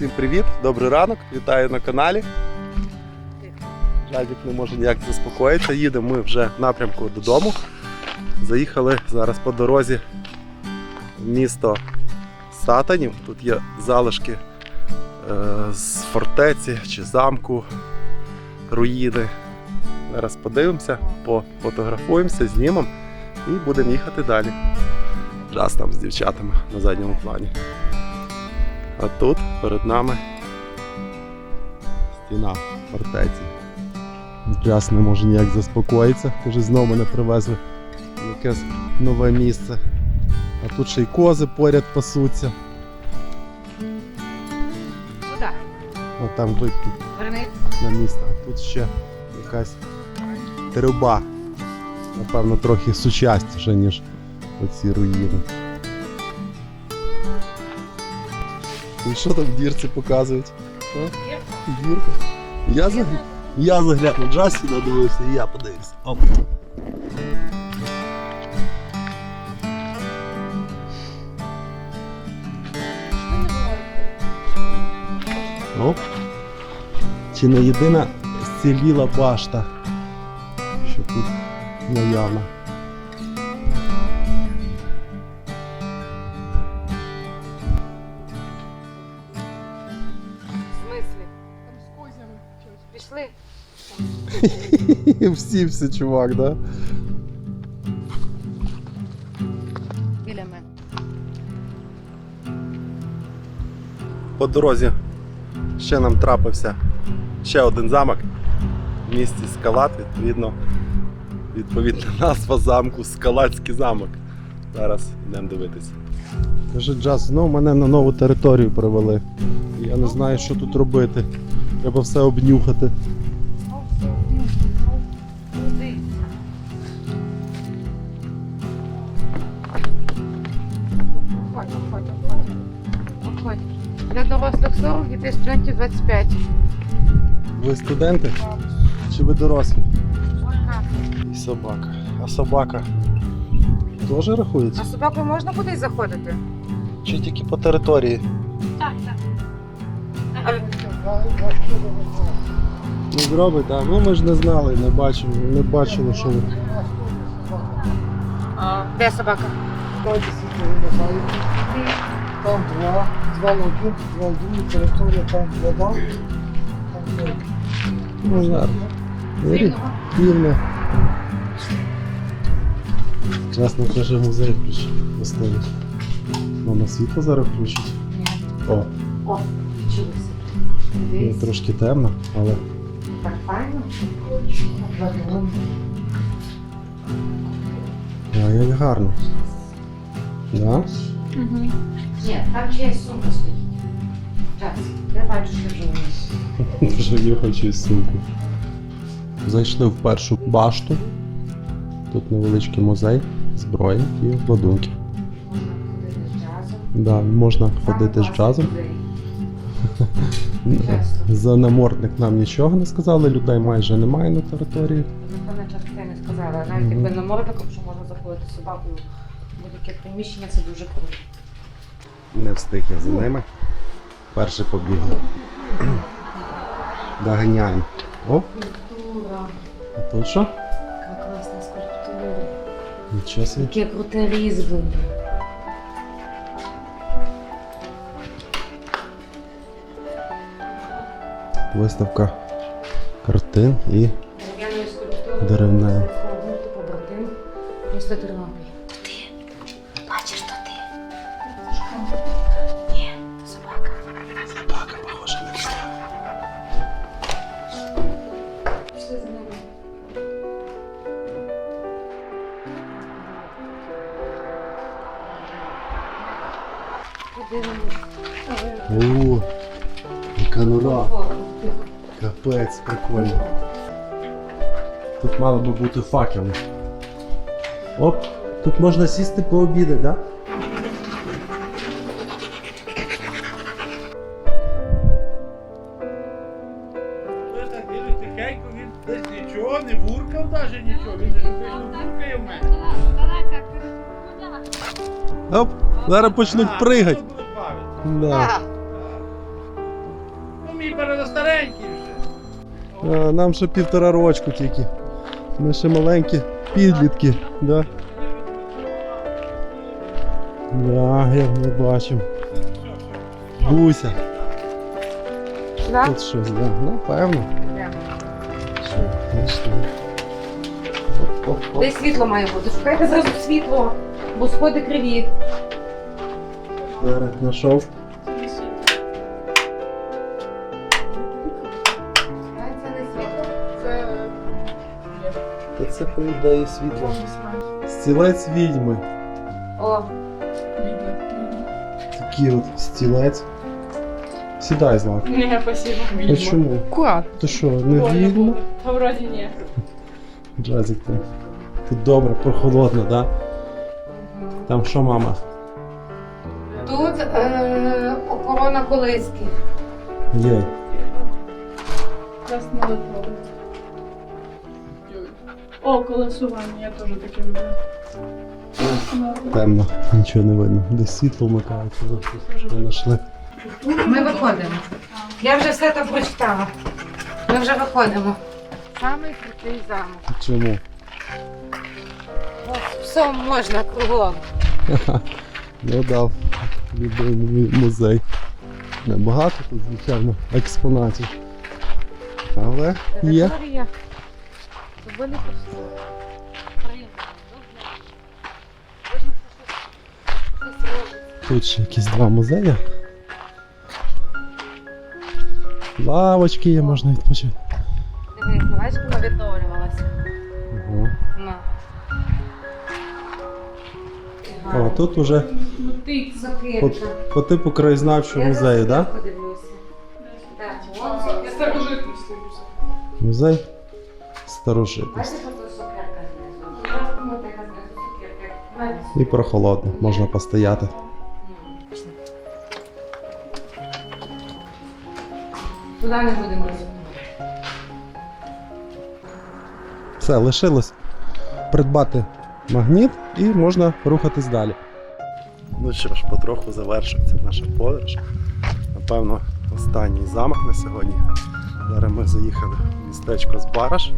Всім привіт, добрий ранок, вітаю на каналі. Жадік не може ніяк заспокоїтися. Їдемо ми вже в напрямку додому. Заїхали зараз по дорозі в місто Сатанів. Тут є залишки е, з фортеці чи замку, руїни. Зараз подивимося, пофотографуємося, знімемо і будемо їхати далі. Джаз там з дівчатами на задньому плані. А тут перед нами стіна фортеці. Джаз не може ніяк заспокоїтися, каже, знову мене привезли в якесь нове місце. А тут ще й кози поряд пасуться. Куда? От там випки на місто. А тут ще якась труба. Напевно, трохи сучасніша, ніж оці руїни. І що там дірці показують? Дірка. Я, заг... я загляну, Джаз сюди дивився, і я подивився. Оп. Оп. Чи не єдина зціліла башта, що тут наявна. Всі всі, чувак, да? Біля мене. По дорозі ще нам трапився ще один замок в місті Скалат, відповідно, відповідна назва замку Скалатський замок. Зараз йдемо дивитися. Каже, Джаз, знову мене на нову територію привели. Я не знаю, що тут робити. Треба все обнюхати. Для дорослих 40, дітей студентів 25. Ви студенти чи ви дорослі? І собака. А собака теж рахується? А з собакою можна кудись заходити? Чи тільки по території? Так, так. Ну зробить, так. Ну ми ж не знали, не бачили, не бачили, що ви. А, де собака? Дайте сюди. Там два, два логи, два логи, територія, там вода. Там все. Ну. Вільного. Вільно. Чесно каже, музей включ поставить. Мама світло зараз включить. О, О, ну, Дивись. трошки темно, але Так файно. а, як гарно. Да? Ні, там чиясь сумка стоїть. Так, я бачу, що вже у. Вже я хочу сумку. Зайшли в першу башту. Тут невеличкий музей зброї і обладунків. Да, можна ходити з джазом. За намордник нам нічого не сказали, людей майже немає на території. Напевно, часто не сказала. Навіть якби намордником, що можна заходити собакою в будь-яке приміщення, це дуже круто. Не встиг я за ними. Перший побігли. Доганяємо. О, Скульптура. а тут що? Яка класна скульптура. Нічого собі. Яке круте різьблення. Виставка картин і Деревна. Побратим. Місто Тернопіль. О, яка нора. Капець, прикольно. Тут мало би бути факели. Оп, тут можна сісти пообідати, так? Да? Оп, зараз почнуть пригати. Ну. Да. А, мій перестаренький вже. А, нам ще півтора рочку тільки. Ми ще маленькі підлітки, да? Да, як ми бачимо. Буся. Да? Тут щось, да. Напевно. Знайшли. Оп-оп-оп. Десь світло має бути. Шукайте зразу світло, бо сходи криві. Зараз знайшов. Та це повідає світло. Стілець відьми. О, Такий от стілець. Сідай, Злак. Не, спасибо. А чому? Куда? Ти що, не відьма? Да вроде не. Джазик ти. Тут добре, прохолодно, да? Там що, мама? Е, охорона колиски. Є. Нас не. О, колесування, я теж таке люблю. Темно, нічого не видно. Десь світло вмикається, ви щось не знайшли. Ми виходимо. Я вже все це прочитала. Ми вже виходимо. Самий крутий замок. Чому? Все можна кругом. Ну дав. Любимий музей. Небагато тут, звичайно, експонатів. Але є. Територія. Просто. Тут ще якісь два музеї. Лавочки є, можна відпочити. Дивись, бачиш, вона відновлювалася. Ого. На. О, тут уже Ну ти. по, по типу краєзнавчого музею, так? Да? Подивлюся. Так, вон сокирка. Старожитний стаюся. Музей старожитності. Бачиш, ото сокирка знизу? Зразу ми така знизу сокирка. Бачиш? І прохолодно, можна постояти. Туди не будемо розуміти. Все, лишилось придбати магніт і можна рухатись далі. Ну що ж, потроху завершується наша подорож. Напевно, останній замок на сьогодні. Зараз ми заїхали в містечко Збараш.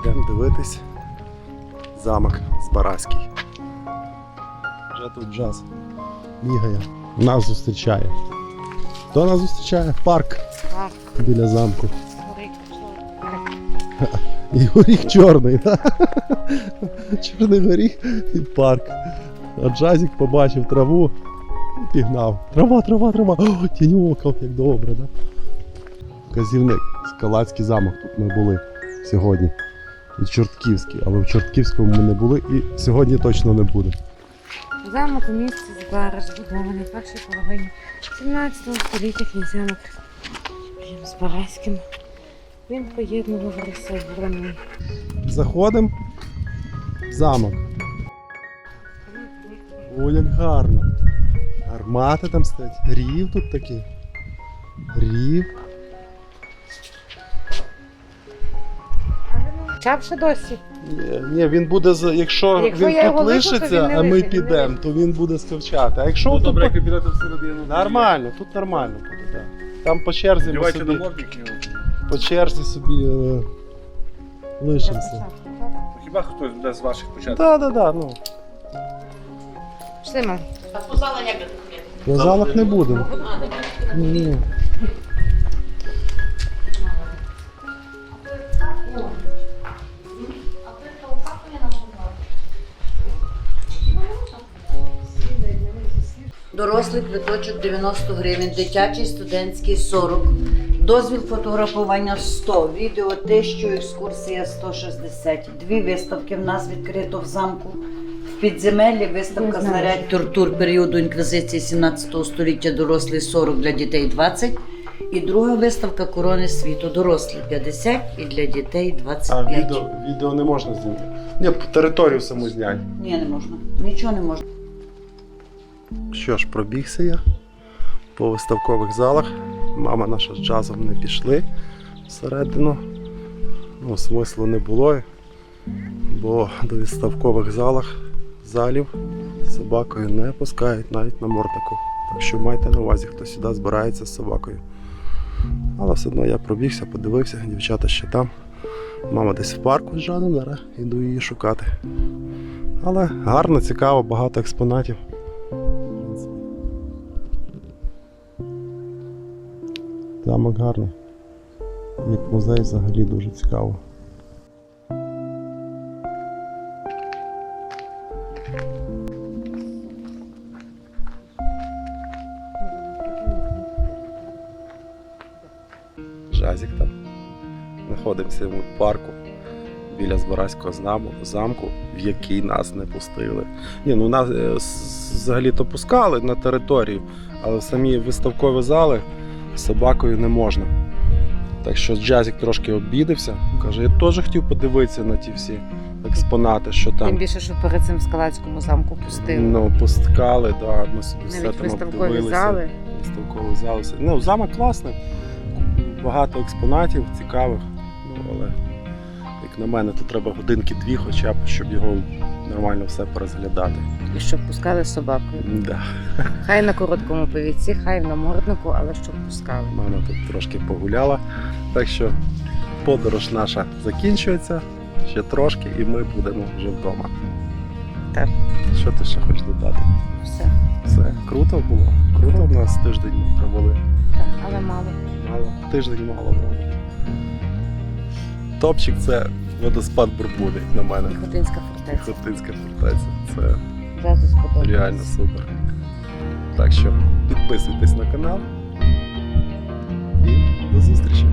Йдемо дивитись замок Збаразький. Вже тут джаз бігає, нас зустрічає. Хто нас зустрічає? Парк Так, біля замку. І горіх чорний. Чорний горіх і парк. А Джазік побачив траву і пігнав. Трава, трава, трава. О, тіньок, ох, як добре, да? Казівник, Скалацький замок тут ми були сьогодні. І Чортківський, але в Чортківському ми не були і сьогодні точно не будемо. Замок у місті Збара збудований в першій половині 17 століття князями Києвом Збаразьким. Він поєднував броні. Заходимо в замок. О, як гарно. Гармати там стоять. Рів тут такий. Рів. Чапше досі. Ні, ні, він буде з- якщо, Якщо він тут лишу, то лишиться, він не а ми лишить, він не підемо, то він буде скавчати. А якщо Ну тут добре, по- як підете всередину. нормально, тут нормально буде, так. Там по черзі ми собі, його. по черзі собі е, лишимося. Хіба хтось буде з ваших початків? Так, так, так, ну. Пішли ми. В залах не будемо. Ні, ні. Дорослий квиточок 90 гривень, дитячий студентський 40, дозвіл фотографування 100, відео 1000, екскурсія 160. Дві виставки в нас відкрито в замку. В підземеллі виставка знарядь тортур періоду інквізиції 17 століття дорослий 40 для дітей 20. І друга виставка корони світу дорослі 50 і для дітей А відео, відео не можна зняти. Ні, територію саму зняти. Ні, не можна. Нічого не можна. Що ж, пробігся я по виставкових залах. Мама наша з джазом не пішли всередину. Ну, смислу не було, бо до виставкових залах залів собакою не пускають навіть на мортику. Так що майте на увазі, хто сюди збирається з собакою. Але все одно я пробігся, подивився, дівчата ще там. Мама десь в парку з Жаном, зараз іду її шукати. Але гарно, цікаво, багато експонатів. Замок гарний. Як музей взагалі дуже цікаво. Знаходимося парку біля Збаразького знаму- замку, в який нас не пустили. Ні, ну нас е, взагалі-то пускали на територію, але в самі виставкові зали з собакою не можна. Так що Джазік трошки обідався. Каже, я теж хотів подивитися на ті всі експонати, що там. Тим більше, що перед цим в Скалацькому замку пустили. Ну, пускали, да, ми собі все Навіть там виставкові обдивилися. зали. Виставковий зал. все. Ну, замок класний. Багато експонатів цікавих. Але, як на мене, то треба годинки-дві, хоча б, щоб його нормально все порозглядати. І щоб пускали з собакою. Да. Хай на короткому повідці, хай в наморднику, але щоб пускали. Мама тут трошки погуляла. Так що подорож наша закінчується. Ще трошки, і ми будемо вже вдома. Так. Що ти ще хочеш додати? Все. Все круто було. Круто в нас тиждень ми провели. Так, але мало. Мало. Тиждень мало мало. Топчик це водоспад Бурбуди, як на мене. І Хотинська фортеця. Хотинська фортеця. Це Зразу сподобалось. реально супер. Так що підписуйтесь на канал. І до зустрічі.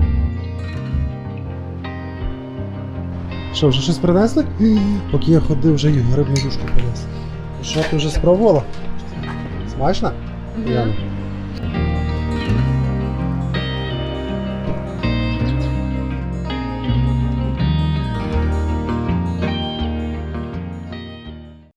Що, вже щось принесли? Поки я ходив, вже і грибну юшку принесли. Що ти вже спробувала? Смачно? Яна?